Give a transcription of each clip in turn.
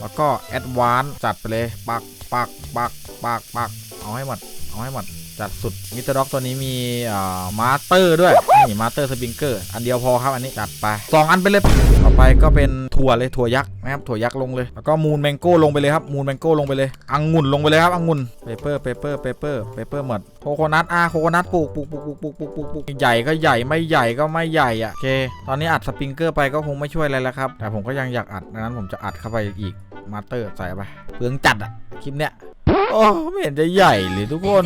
แล้วก็แอดวานจัดไปเลยปักปักปักปักปักเอาให้หมดเอาให้หมดจัดสุดมิสเตอร์ด็อกตัวนี้มีอ่ามาสเตอร์ด้วยนี่มาสเตอร์สปริงเกอร์อันเดียวพอครับอันนี้จัดไปสองอันไปเลยต่อไปก็เป็นถั่วเลยถั่วยักษ์นะครับถั่วยักษ์ลงเลยแล้วก็มูนแมงโก้ลงไปเลยครับมูนแมงโก้ลงไปเลยอังุ่นลงไปเลยครับอังุ่นเปเปอร์เปเปอร์เปเปอร์เปเปอร์หมดโคโคนัทอะโคโคนัทปลูกปลูกปลูกปลูกปลูกปลูกปลูกปลูกใหญ่ก็ใหญ่ไม่ใหญ่ก็ไม่ใหญ่อะโอเคตอนนี้อัดสปริงเกอร์ไปก็คงไม่ช่วยอะไรแล้วครับแต่ผมก็ยังอยากอัดดังนั้นผมจะอัดเข้าไปอีก มาสเตอร์ใส่ไปเปลืองจัดอะคลิปเนี้ยโอ้ไม่เห็นจะใหญ่เลยทุกคน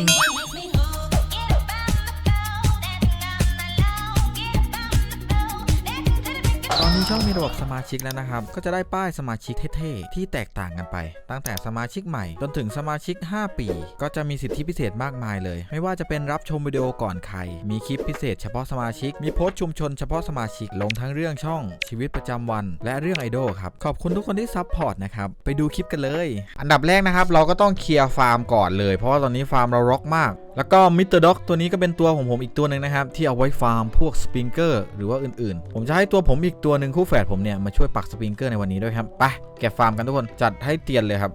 นี้ช่องมีระบบสมาชิกแล้วนะครับ ก็จะได้ป้ายสมาชิกเท่ๆ ที่แตกต่างกันไป ตั้งแต่สมาชิกใหม่ จนถึงสมาชิก 5 ปี ก็จะมีสิทธิพิเศษมากมายเลย ไม่ว่าจะเป็นรับชมวิดีโอก่อนใคร มีคลิปพิเศษเฉพาะสมาชิก มีโพสต์ชุมชนเฉพาะสมาชิก ลงทั้งเรื่องช่อง ชีวิตประจำวัน และเรื่องไอดอลครับ ขอบคุณทุกคนที่ซัพพอร์ตนะครับ ไปดูคลิปกันเลย อันดับแรกนะครับ เราก็ต้องเคลียร์ฟาร์มก่อนเลย เพราะว่าตอนนี้ฟาร์มเรารกมาก แล้วก็มิสเตอร์ด็อกตัวนี้ก็เป็นตัวของผมอีกตัวหนึ่งนะครับที่เอาไว้ฟาร์มพวกสปริงเกอร์หรือว่าอื่นๆ ผมจะให้ตัวผมอีกตัวหนึ่งคู่แฝดผมเนี่ยมาช่วยปักสปริงเกอร์ในวันนี้ด้วยครับไปเก็บฟาร์มกันทุกคนจัดให้เตียนเลยครับ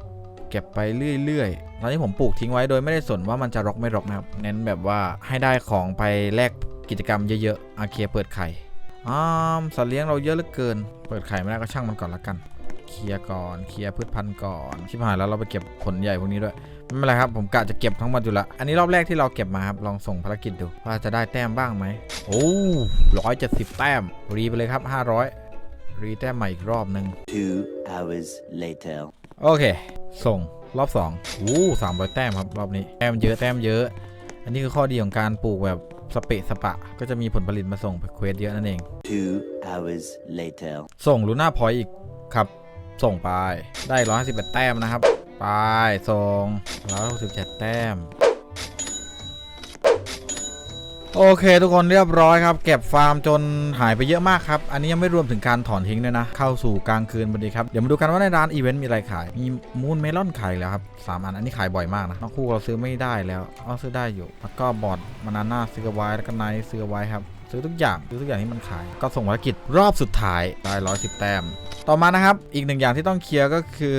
เก็บไปเรื่อยๆ ตอนนี้ผมปลูกทิ้งไว้โดยไม่ได้สนว่ามันจะรกไม่รกนะครับ เน้นแบบว่าให้ได้ของไปแลกกิจกรรมเยอะๆอาเคเปิดไข่อ้ามสัตว์เลี้ยงเราเยอะเหลือเกิน เปิดไข่ไม่ได้ก็ช่างมันก่อนละกัน เคลียร์ก่อน เคลียร์พืชพันธุ์ก่อน ชิบหายแล้วเราไปเก็บผลใหญ่พวกนี้ด้วย ไม่เป็นไรครับ ผมกะจะเก็บทั้งหมดอยู่ละ อันนี้รอบแรกที่เราเก็บมาครับ ลองส่งภารกิจดูว่าจะได้แต้มบ้างไหม โอ้ร้อยเจ็ดสิบแต้ม รีไปเลยครับห้าร้อย รีแต้มใหม่อีกรอบหนึ่ง Two hours later. โอเค ส่งรอบ2องโอ้สามร้อยแต้มครับรอบนี้ แต้มเยอะแต้มเยอะ อันนี้คือข้อดีของการปลูกแบบสเปะสปะ ก็จะมีผลผลิตมาส่งเควสเยอะนั่นเอง Two hours later. ส่งลูน่าพอยอีกครับ ส่งไป ได้151แต้มนะครับ ไป ส่ง167แต้ม โอเค ทุกคนเรียบร้อยครับ เก็บฟาร์มจนหายไปเยอะมากครับ อันนี้ยังไม่รวมถึงการถอนทิ้งด้วยนะ เข้าสู่กลางคืนพอดีครับ เดี๋ยวมาดูกันว่าในร้านอีเวนต์มีอะไรขาย มีมูนเมลอนขายแล้วครับสามอัน อันนี้ขายบ่อยมากนะนอกคู่เราซื้อไม่ได้แล้วอ๋อซื้อได้อยู่ แล้วก็บอร์ดมานาน่าซื้อไว้แล้วก็ไนท์ซื้อไว้ครับ ซื้อทุกอย่างซื้อทุกอย่างที่มันขาย ก็ส่งภารกิจรอบสุดท้ายได้110แต้ม ต่อมานะครับ อีกหนึ่งอย่างที่ต้องเคลียร์ก็คือ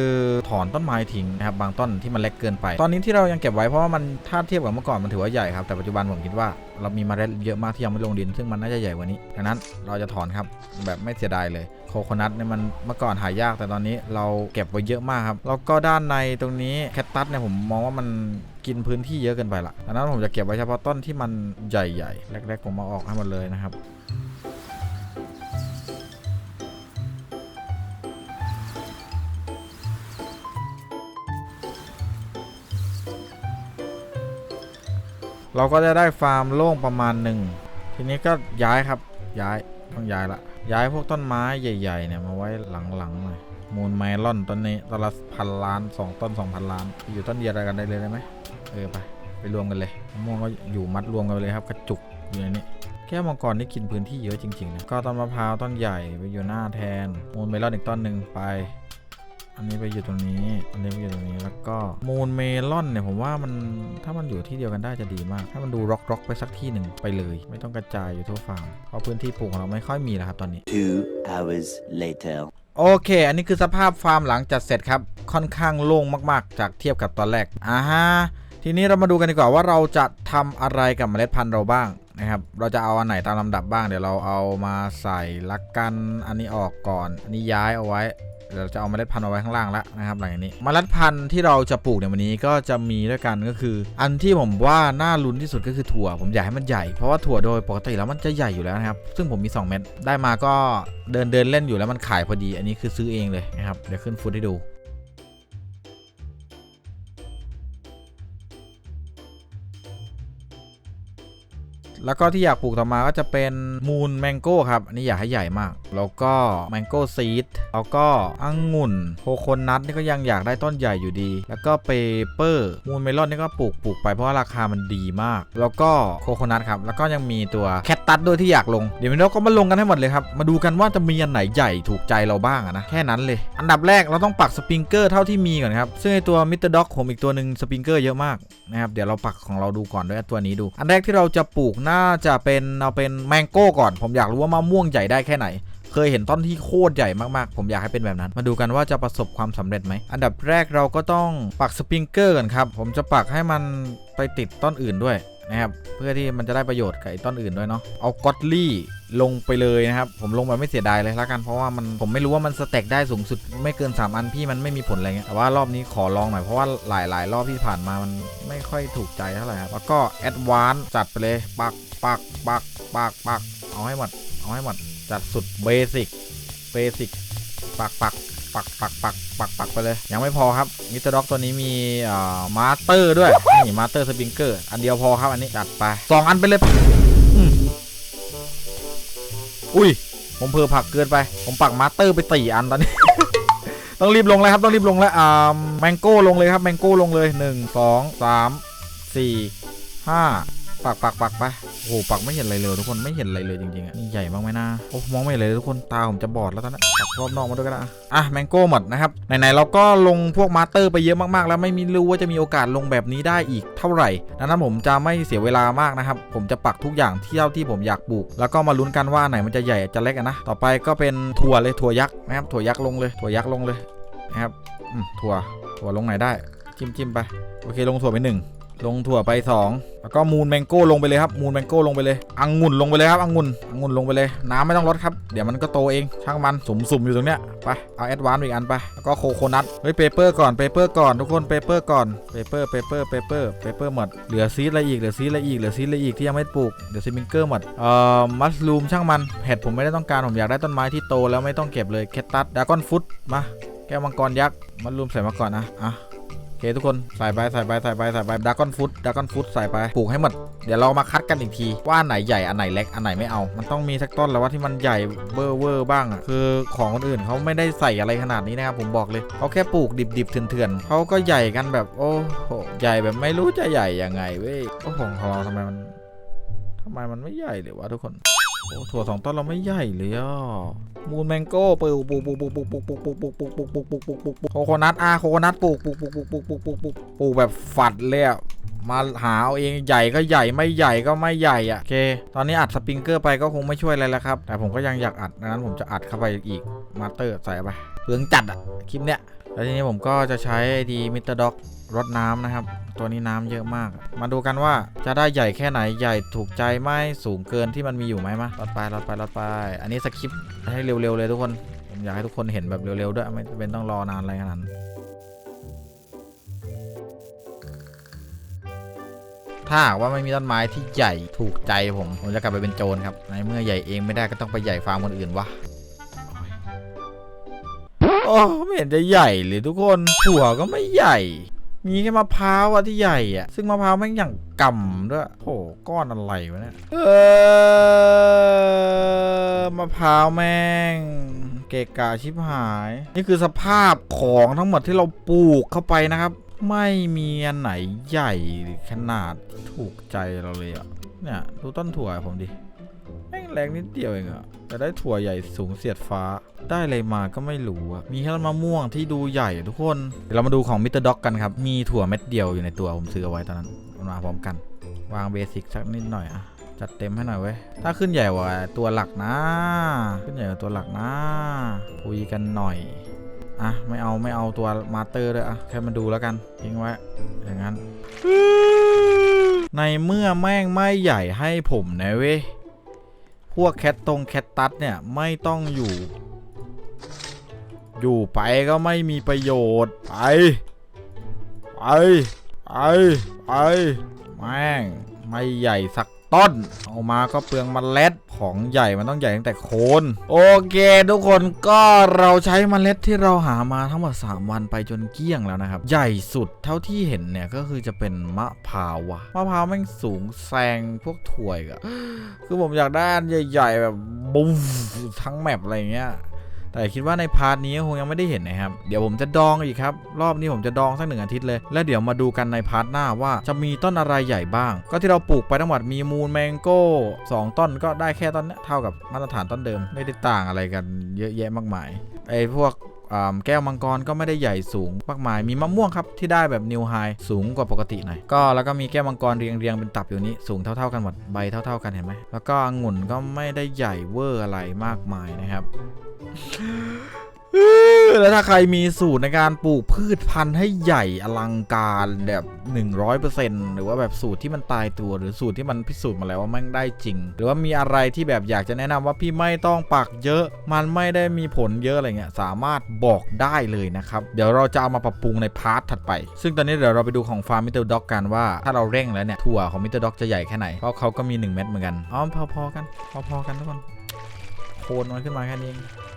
ถอนต้นไม้ทิ้งนะครับบางต้นที่มันเล็กเกินไป ตอนนี้ที่เรายังเก็บไว้เพราะว่ามันถ้าเทียบกับเมื่อก่อนมันถือว่าใหญ่ครับแต่ปัจจุบันผมคิดว่าเรามีเมล็ดเยอะมากที่ยังไม่ลงดิน ซึ่งมันน่าจะใหญ่กว่านี้ดังนั้นเราจะถอนครับแบบไม่เสียดายเลยโคโคนัทเนี่ยมันเมื่อก่อนหายากแต่ตอนนี้เราเก็บไว้เยอะมากครับแล้วก็ด้านในตรงนี้แคตตัสเนี่ยผมมองว่ามัน กินพื้นที่เยอะเกินไปละดังนั้นผมจะเก็บไว้เฉพาะต้นที่มันใหญ่ๆแรกๆผมมาออกให้หมดเลยนะครับเราก็จะได้ฟาร์มโล่งประมาณหนึ่ง ทีนี้ก็ย้ายครับ ย้ายต้องย้ายละ ย้ายพวกต้นไม้ใหญ่ ๆ เนี่ยมาไว้หลังๆหน่อยมูลไมลอนต้นนี้ต้นละพันล้านสองต้นสองพันล้าน อยู่ต้นเดียวกันได้เลยได้ไหม เออไปไปรวมกันเลยมะม่วงก็อยู่มัดรวมกันไปเลยครับกระจุกอยู่ในนี้แก้วมังกรนี่กินพื้นที่เยอะจริงๆนะก็ต้นมะพร้าวต้นใหญ่ไปอยู่หน้าแทนมูลเมลอนอีกต้นหนึ่งไป อันนี้ไปอยู่ตรงนี้ อันนี้ไปอยู่ตรงนี้แล้วก็มูนเมลอนเนี่ยผมว่ามันถ้ามันอยู่ที่เดียวกันได้จะดีมาก ถ้ามันดูร็อกร็อกๆไปสักที่หนึ่งไปเลย ไม่ต้องกระจายอยู่ทั่วฟาร์มเพราะพื้นที่ปลูกของเราไม่ค่อยมีแล้วครับตอนนี้ Two hours later. โอเค อันนี้คือสภาพฟาร์มหลังจัดเสร็จครับ ค่อนข้างโล่งมากๆ จากเทียบกับตอนแรกอ่าฮะ ทีนี้เรามาดูกันดีกว่าว่าเราจะทำอะไรกับเมล็ดพันธุ์เราบ้างนะครับ เราจะเอาอันไหนตามลำดับบ้าง เดี๋ยวเราเอามาใส่ละกัน อันนี้ออกก่อน อันนี้ย้ายเอาไว้ เดี๋ยวเราจะเอาเมล็ดพันธุ์เอาไว้ข้างล่างแล้วนะครับ หลังจากนี้ เมล็ดพันธุ์ที่เราจะปลูกในวันนี้ก็จะมีด้วยกันก็คือ อันที่ผมว่าน่าลุ้นที่สุดก็คือถั่ว ผมอยากให้มันใหญ่ เพราะว่าถั่วโดยปกติแล้วมันจะใหญ่อยู่แล้วนะครับ ซึ่งผมมี 2 เม็ด ได้มาก็เดินเดินเล่นอยู่แล้วมันขายพอดี อันนี้คือซื้อเองเลยนะครับ เดี๋ยวขึ้นฟุตให้ดู แล้วก็ที่อยากปลูกต่อมาก็จะเป็นมูนแมงโก้ครับ อันนี้อยากให้ใหญ่มาก แล้วก็แมงโก้ซีดแล้วก็องุ่นโคโคนัทนี่ก็ยังอยากได้ต้นใหญ่อยู่ดี แล้วก็เปเปอร์มูนเมลอนนี่ก็ปลูกปลูกไปเพราะว่าราคามันดีมาก แล้วก็โคโคนัทครับ แล้วก็ยังมีตัวแคตตัสด้วยที่อยากลง เดี๋ยวเราก็มาลงกันให้หมดเลยครับ มาดูกันว่าจะมีอันไหนใหญ่ถูกใจเราบ้างนะ แค่นั้นเลย อันดับแรกเราต้องปักสปริงเกอร์เท่าที่มีก่อนครับ ซึ่งไอตัวมิสเตอร์ด็อกผมอีกตัวหนึ่งสปริงเกอร์เยอะมากนะครับ เดี๋ยวเราปักของเราดูก่อนด้วยตัวนี้ดู อันแรกที่เราจะปลูกนาจะเป็นเอาเป็นแมงโก้ก่อน ผมอยากรู้ว่ามะม่วงใหญ่ได้แค่ไหน เคยเห็นต้นที่โคตรใหญ่มากๆ ผมอยากให้เป็นแบบนั้น มาดูกันว่าจะประสบความสำเร็จไหม อันดับแรกเราก็ต้องปักสปริงเกอร์กันครับ ผมจะปักให้มันไปติดต้นอื่นด้วย นะครับเพื่อที่มันจะได้ประโยชน์กับไอ้ต้นอื่นด้วยเนาะเอากอตลี่ลงไปเลยนะครับ ผมลงแบบไม่เสียดายเลยละกันเพราะว่ามันผมไม่รู้ว่ามันสเต็กได้สูงสุดไม่เกิน 3 อันพี่มันไม่มีผลอะไรเงี้ยแต่ว่ารอบนี้ขอลองหน่อยเพราะว่าหลาย ๆ รอบที่ผ่านมามันไม่ค่อยถูกใจเท่าไหร่ครับแล้วก็แอดวานจัดไปเลยปักปักปักปักปักเอาให้หมดเอาให้หมดจัดสุดเบสิกเบสิกปักปัก ปักปักปักปักปักไปเลย ยังไม่พอครับมิสเตอร์ด็อกตัวนี้มีอ่ามาสเตอร์ด้วยนี่มาสเตอร์สปริงเกอร์อันเดียวพอครับอันนี้จัดไปสองอันไปเลยอืมอุ้ยผมเพอผักเกินไป ผมปักมาสเตอร์ไปสี่อันตอนนี้ ต้องรีบลงเลยครับต้องรีบลงแล้วอ่าแมงโก้ลงเลยครับแมงโก้ลงเลยหนึ่งสองสามสี่ห้าปักปักปักไป โอ้โหปักไม่เห็นอะไรเลยทุกคนไม่เห็นอะไรเลยจริงๆอะใหญ่มากไหมนะโอ้มองไม่เห็นเลยทุกคนตาผมจะบอดแล้วตอนนี้ปักรอบนอกมาด้วยก็ได้อะอะแมงโก้หมดนะครับไหนๆเราก็ลงพวกมาสเตอร์ไปเยอะมากๆ แล้วไม่มีรู้ว่าจะมีโอกาสลงแบบนี้ได้อีกเท่าไหร่ดังนั้นผมจะไม่เสียเวลามากนะครับผมจะปักทุกอย่างที่เท่าที่ผมอยากปลูก แล้วก็มาลุ้นกันว่าไหนมันจะใหญ่จะเล็กอะนะต่อไปก็เป็นถั่วเลยถั่วยักษ์นะครับถั่วยักษ์ลงเลยถั่วยักษ์ลงเลยนะครับอืมถั่วถั่วลงไหนได้จิ้มจิ้มไปโอเคลงถั่วไปหนึ่ง ลงถั่วไปสองแล้วก็มูนแมงโก้ลงไปเลยครับมูนแมงโก้ลงไปเลยอังุ่นลงไปเลยครับอังุ่นอังุ่นลงไปเลย น้ำไม่ต้องลดครับเดี๋ยวมันก็โตเองช่างมันสุ่มๆอยู่ตรงเนี้ยไปเอาแอดวานซ์อีกอันไปแล้วก็โคโคนัทเฮ้ยเปเปอร์ก่อนเปเปอร์ก่อนทุกคนเปเปอร์ก่อนเปเปอร์เปเปอร์เปเปอร์เปเปอร์หมดเหลือซีดอะไรอีกเหลือซีดอะไรอีกเหลือซีดอะไรอีกที่ยังไม่ปลูกเดี๋ยวซิมิงเกอร์หมดเอ่อมัสลูมช่างมันเห็ดผมไม่ได้ต้องการผมอยากได้ต้นไม้ที่โตแล้วไม่ต้องเก็บเลยแคตตัสดากอนฟุตมาแก้วมังกรยักษ์มัสลูมใส่มาก่อนนะอะ เคทุกคนใส่ไปใส่ไปใส่ไปใส่ไปดากอนฟุตดากอนฟุตใส่ไปปลูกให้หมดเดี๋ยวเรามาคัดกันอีกที ว่าอันไหนใหญ่อันไหนเล็กอันไหนไม่เอา มันต้องมีสักต้นแล้วว่าที่มันใหญ่เบอร์เวอร์บ้างอะคือของคนอื่นเขาไม่ได้ใส่อะไรขนาดนี้นะครับผมบอกเลยเขาแค่ปลูกดิบๆเถื่อนๆเขาก็ใหญ่กันแบบโอ้โหใหญ่แบบไม่รู้จะใหญ่ยังไงเว้ยโอ้ของของเราทำไมมันทำไมมันไม่ใหญ่เลยวะทุกคน อ้ถั่วสองต้นเราไม่ใหญ่เลยอะมูนแมงโก้ปลูกปลูกปลูกปลูกปลูกปลูกปลูกปลูกปลูกปลูกปลูกปลูกปลูกปลูกปลูกปลูกโคโคนัทอะโคโคนัทปลูกปลูกปลูกปลูกปลูกปลูกปลูกปลูกปลูกแบบฝัดเลยอะมาหาเอาเองใหญ่ก็ใหญ่ไม่ใหญ่ก็ไม่ใหญ่อะโอเค ตอนนี้อัดสปริงเกอร์ไปก็คงไม่ช่วยอะไรแล้วครับ แต่ผมก็ยังอยากอัดดังนั้นผมจะอัดเข้าไปอีกมาสเตอร์ใส่ไปเปลืองจัดอะคลิปเนี้ย แล้วทีนี้ผมก็จะใช้ดีมิสเตอร์ด็อกรดน้ำนะครับ ตัวนี้น้ำเยอะมาก มาดูกันว่าจะได้ใหญ่แค่ไหนใหญ่ถูกใจไหมสูงเกินที่มันมีอยู่ไหมมารอดไปรอดไปรอดไป อันนี้สคริปต์ให้เร็วๆเลยทุกคนผมอยากให้ทุกคนเห็นแบบเร็วๆด้วยไม่เป็นต้องรอนานอะไรขนาดนั้นถ้าว่าไม่มีต้นไม้ที่ใหญ่ถูกใจผม ผมจะกลับไปเป็นโจรครับในเมื่อใหญ่เองไม่ได้ก็ต้องไปใหญ่ฟาร์มคนอื่นวะ อ้ไม่เห็นจะใหญ่เลยทุกคนถั่วก็ไม่ใหญ่ มีแค่มะพร้าวอะที่ใหญ่อะซึ่งมะพร้าวแม่งอย่างกำด้วยโอ้ก้อนอะไรวะเนี่ยเออมะพร้าวแม่งเกะกะชิบหาย นี่คือสภาพของทั้งหมดที่เราปลูกเข้าไปนะครับ ไม่มีอันไหนใหญ่ขนาดถูกใจเราเลยอะเนี่ยดูต้นถั่วผมดิ แม่งแรงนิดเดียวเองอะแต่ได้ถั่วใหญ่สูงเสียดฟ้า ได้อะไรมาก็ไม่รู้อะมีแค่มะม่วงที่ดูใหญ่ทุกคน เดี๋ยวเรามาดูของมิสเตอร์ด็อกกันครับ มีถั่วเม็ดเดียวอยู่ในตัวผมซื้อเอาไว้ตอนนั้นมาพร้อมกัน วางเบสิกสักนิดหน่อยอะจัดเต็มให้หน่อยเว้ย ถ้าขึ้นใหญ่กว่าตัวหลักนะ ขึ้นใหญ่กว่าตัวหลักนะคุยกันหน่อย อะ ไม่เอาไม่เอาตัวมาสเตอร์ด้วยอะแค่มาดูแล้วกันทิ้งไว้ อย่างนั้น ในเมื่อแม่งไม่ใหญ่ให้ผมนะเว้ย พวกแคทตรงแคทตัสเนี่ยไม่ต้องอยู่ อยู่ไปก็ไม่มีประโยชน์ไปไปไปไปแม่งไม่ใหญ่สัก ต้น เอามาก็เปลืองมเมล็ดของใหญ่มันต้องใหญ่ตั้งแต่โคนโอเค ทุกคนก็เราใช้มเมล็ดที่เราหามาทั้งหมด 3 วันไปจนเกลี้ยงแล้วนะครับ ใหญ่สุดเท่าที่เห็นเนี่ยก็คือจะเป็นมะพร้าวอะมะพร้าวแม่งสูงแซงพวกถั่วอีกอะคือผมอยากได้อันใหญ่ ๆ แบบบูมทั้งแมปอะไรเงี้ย แต่คิดว่าในพาร์ทนี้คงยังไม่ได้เห็นนะครับ เดี๋ยวผมจะดองอีกครับ รอบนี้ผมจะดองสักหนึ่งอาทิตย์เลย แล้วเดี๋ยวมาดูกันในพาร์ทหน้าว่าจะมีต้นอะไรใหญ่บ้าง ก็ที่เราปลูกไปทั้งหมดมีมูนแมงโก้สองต้นก็ได้แค่ต้นเนี้เท่ากับมาตรฐานต้นเดิม ไม่ได้ต่างอะไรกันเยอะแยะมากมายไอ้พวก แก้วมังกรก็ไม่ได้ใหญ่สูงมากมาย มีมะม่วงครับที่ได้แบบนิวไฮสูงกว่าปกติหน่อย ก็แล้วก็มีแก้วมังกรเรียงเรียงเป็นตับอยู่นี้สูงเท่าๆกันหมดใบเท่า ๆกันเห็นไหมแล้วก็องุ่นก็ไม่ได้ใหญ่เวอร์อะไรมากมายนะครับ แล้วถ้าใครมีสูตรในการปลูกพืชพันธุ์ให้ใหญ่อลังการแบบ 100%หรือว่าแบบสูตรที่มันตายตัว หรือสูตรที่มันพิสูจน์มาแล้วว่ามันได้จริง หรือว่ามีอะไรที่แบบอยากจะแนะนำว่าพี่ไม่ต้องปักเยอะ มันไม่ได้มีผลเยอะอะไรเงี้ยสามารถบอกได้เลยนะครับเดี๋ยวเราจะเอามาปรับปรุงในพาร์ทถัดไป ซึ่งตอนนี้เดี๋ยวเราไปดูของฟาร์มมิเตอร์ด็อกกันว่าถ้าเราเร่งแล้วเนี่ยถั่วของมิเตอร์ด็อกจะใหญ่แค่ไหนเพราะเขาก็มี 1 เม็ดเหมือนกันอ๋อพอๆกัน พอๆกันทุกคนโคนมันขึ้นมาแค่นี้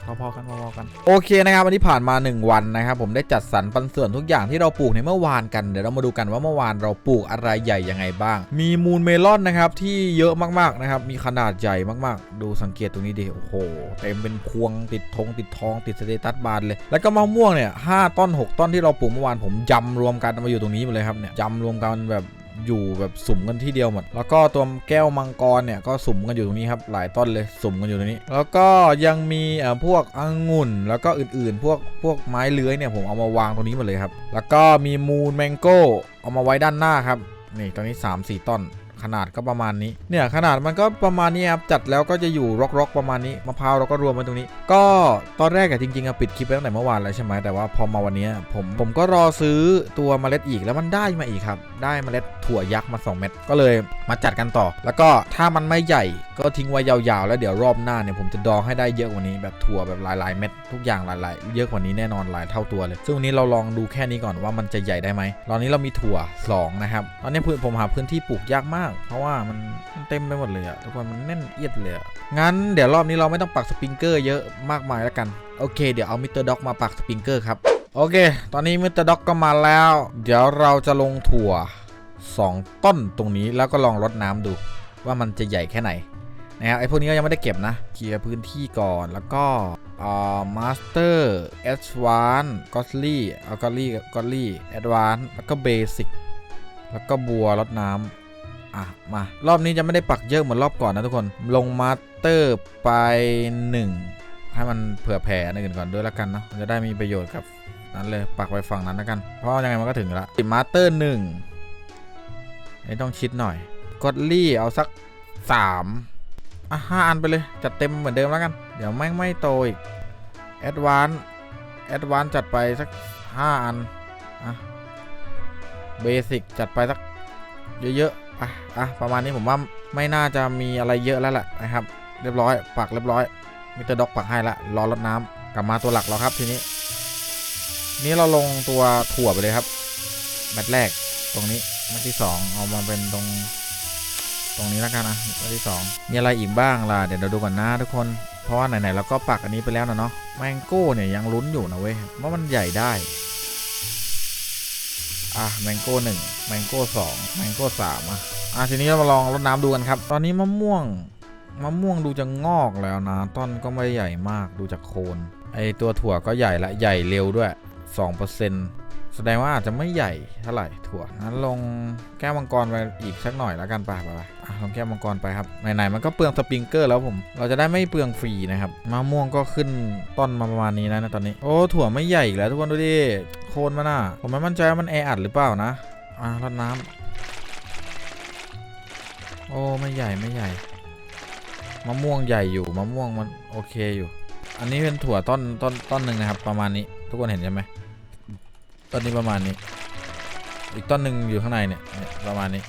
พอๆกันพอๆกันโอเคนะครับวันนี้ผ่านมา 1 วันนะครับผมได้จัดสรรปันส่วนทุกอย่างที่เราปลูกในเมื่อวานกันเดี๋ยวเรามาดูกันว่าเมื่อวานเราปลูกอะไรใหญ่ยังไงบ้าง มีมูลเมลอนนะครับที่เยอะมากๆนะครับมีขนาดใหญ่มากๆ ดูสังเกตตรงนี้ดิโอ้โหเต็มเป็นพวงติดธงติดทองติดสเตตัสบานเลย แล้วก็มะม่วงเนี่ยห้าต้น 6 ต้นที่เราปลูกเมื่อวานผมยำรวมกันมาอยู่ตรงนี้หมดเลยครับเนี่ยยำรวมกันแบบ อยู่แบบสุ่มกันที่เดียวหมด แล้วก็ตัวแก้วมังกรเนี่ยก็สุ่มกันอยู่ตรงนี้ครับหลายต้นเลยสุ่มกันอยู่ตรงนี้ แล้วก็ยังมีเอ่อพวกองุ่น แล้วก็อื่นๆ พวกพวกไม้เลื้อยเนี่ยผมเอามาวางตรงนี้หมดเลยครับ แล้วก็มีมูนแมงโก้เอามาไว้ด้านหน้าครับนี่ตอนนี้ 3-4 ต้นขนาดก็ประมาณนี้ เนี่ยขนาดมันก็ประมาณนี้ครับ จัดแล้วก็จะอยู่รกๆประมาณนี้ มะพร้าวเราก็รวมไว้ตรงนี้ ก็ตอนแรกอะจริงๆอะปิดคลิปไปตั้งแต่เมื่อวานแล้วใช่ไหมแต่ว่าพอมาวันนี้ผมผมก็รอซื้อตัวเมล็ดอีกแล้วมันได้มาอีกครับได้เมล็ดถั่วยักษ์มา 2 เม็ดก็เลยมาจัดกันต่อ แล้วก็ถ้ามันไม่ใหญ่ก็ทิ้งไว้ยาวๆ แล้วเดี๋ยวรอบหน้าเนี่ยผมจะดองให้ได้เยอะกว่านี้แบบถั่วแบบหลายๆ เม็ดทุกอย่างหลายๆ เยอะกว่านี้แน่นอนหลายเท่าตัวเลย ซึ่งวันนี้เราลองดูแค่นี้ก่อนว่ามันจะใหญ่ได้ไหมตอนนี้เรามีถั่วสองนะครับตอนนี้พื้นผมหาพื้นที่ปลูกยากมาก เพราะว่ามันเต็มไปหมดเลยอะทุกคนมันแน่นเอียดเลยอะงั้นเดี๋ยวรอบนี้เราไม่ต้องปักสปริงเกอร์เยอะมากมายแล้วกันโอเค เดี๋ยวเอามิสเตอร์ด็อกมาปักสปริงเกอร์ครับ โอเค ตอนนี้มิสเตอร์ด็อกก็มาแล้ว เดี๋ยวเราจะลงถั่ว 2 ต้นตรงนี้แล้วก็ลองรดน้ำดู ว่ามันจะใหญ่แค่ไหนนะครับไอพวกนี้ก็ยังไม่ได้เก็บนะเคลียร์พื้นที่ก่อนแล้วก็อ่ามาสเตอร์แอดวานกอสลี่เอากอลี่กอลี่แอดวานแล้วก็เบสิกแล้วก็บัวรดน้ำอะมารอบนี้จะไม่ได้ปักเยอะเหมือนรอบก่อนนะทุกคนลงมาสเตอร์ไป 1 ให้มันเผื่อแผ่อันอื่นก่อนด้วยแล้วกันเนาะมันจะได้มีประโยชน์กับ นั้นเลยปักไปฝั่งนั้นแล้วกัน เพราะยังไงมันก็ถึงแล้วมาสเตอร์หนึ่งนนี้ต้องชิดหน่อยกดลี่เอาสักสามอะห้าอันไปเลย จัดเต็มเหมือนเดิมแล้วกัน เดี๋ยวแม่งไม่โตอีกแอดวานแอดวานจัดไปสักห้าอันอะเบสิกจัดไปสักเยอะๆอะอะประมาณนี้ผมว่าไม่น่าจะมีอะไรเยอะแล้วแหละนะครับ เรียบร้อยปักเรียบร้อยมิเตอร์ด็อกปักให้ละรอรดน้ำกลับมาตัวหลักเราครับทีนี้ นี่เราลงตัวถั่วไปเลยครับแมตช์แรกตรงนี้แมตช์ที่สองเอามาเป็นตรง ตรงนี้แล้วกันนะแมตช์ที่สองมีอะไรอีกบ้างล่ะเดี๋ยวเราดูก่อนนะทุกคนเพราะว่าไหนๆเราก็ปักอันนี้ไปแล้วนะเนาะแมงโก้เนี่ยยังลุ้นอยู่นะเว้ยว่ามันใหญ่ได้อะแมงโก้หนึ่งแมงโก้สองแมงโก้สามอะอะทีนี้เรามาลองรดน้ำดูกันครับ ตอนนี้มะม่วงมะม่วงดูจะงอกแล้วนะ ต้นก็ไม่ใหญ่มากดูจากโคนไอตัวถั่วก็ใหญ่ละใหญ่เร็วด้วย 2%แสดงว่าอาจจะไม่ใหญ่เท่าไหร่ถั่วงั้นลงแก้วมังกรไปอีกสักหน่อยแล้วกันไปไปไปอะลงแก้วมังกรไปครับไหนๆมันก็เปลืองสปริงเกอร์แล้วผม เราจะได้ไม่เปลืองฟรีนะครับมะม่วงก็ขึ้นต้นมาประมาณนี้แล้วนะตอนนี้โอ้ถั่วไม่ใหญ่อีกแล้วทุกคนดูดิโคนมันอะผมไม่มั่นใจว่ามันแออัดหรือเปล่านะอะรดน้ำโอ้ไม่ใหญ่ไม่ใหญ่มะม่วงใหญ่อยู่มะม่วงมันโอเคอยู่ อันนี้เป็นถั่วต้นต้นต้นหนึ่งนะครับ ประมาณนี้ ทุกคนเห็นใช่ไหมต้นนี้ประมาณนี้ อีกต้นหนึ่งอยู่ข้างในเนี่ยประมาณนี้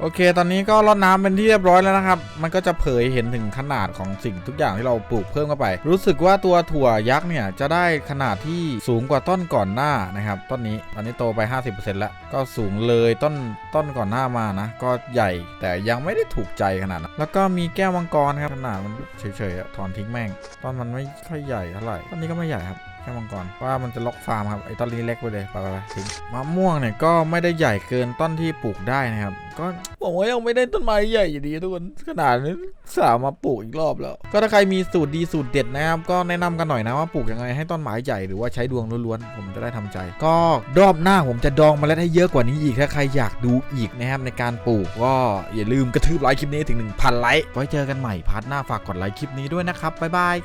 โอเค ตอนนี้ก็รดน้ำเป็นที่เรียบร้อยแล้วนะครับ มันก็จะเผยเห็นถึงขนาดของสิ่งทุกอย่างที่เราปลูกเพิ่มเข้าไป รู้สึกว่าตัวถั่วยักษ์เนี่ยจะได้ขนาดที่สูงกว่าต้นก่อนหน้านะครับ ต้นนี้ตอนนี้โตไป 50%แล้ว ก็สูงเลยต้นต้นก่อนหน้ามานะ ก็ใหญ่แต่ยังไม่ได้ถูกใจขนาดนั้นแล้วก็มีแก้วมังกรครับขนาดมันเฉยๆอะถอนทิ้งแม่ง ต้นมันไม่ค่อยใหญ่เท่าไหร่ต้นนี้ก็ไม่ใหญ่ครับ แค่มังกรว่ามันจะล็อกฟาร์มครับไอ้ต้นนี้เล็กไปเลยไปไปไปทิ้งมะม่วงเนี่ยก็ไม่ได้ใหญ่เกินต้นที่ปลูกได้นะครับ ก็ผมว่ายังไม่ได้ต้นไม้ใหญ่อยู่ดีทุกคนขนาดนี้สามมาปลูกอีกรอบแล้ว ก็ถ้าใครมีสูตรดีสูตรเด็ดนะครับ ก็แนะนำกันหน่อยนะว่าปลูกยังไงให้ต้นไม้ใหญ่หรือว่าใช้ดวงล้วนๆผมจะได้ทำใจ ก็รอบหน้าผมจะดองมเมล็ดให้เยอะกว่านี้อีกถ้าใครอยากดูอีกนะครับในการปลูกก็อย่าลืมกระทืบไลค์คลิปนี้ถึง 1,000 ไลค์ไว้เจอกันใหม่พาร์ทหน้าฝากกดไลค์คลิปนี้ด้วยนะครับบ๊ายบาย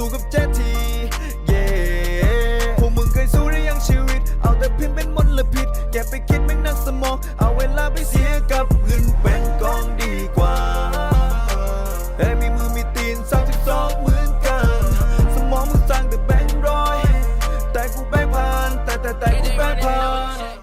도급제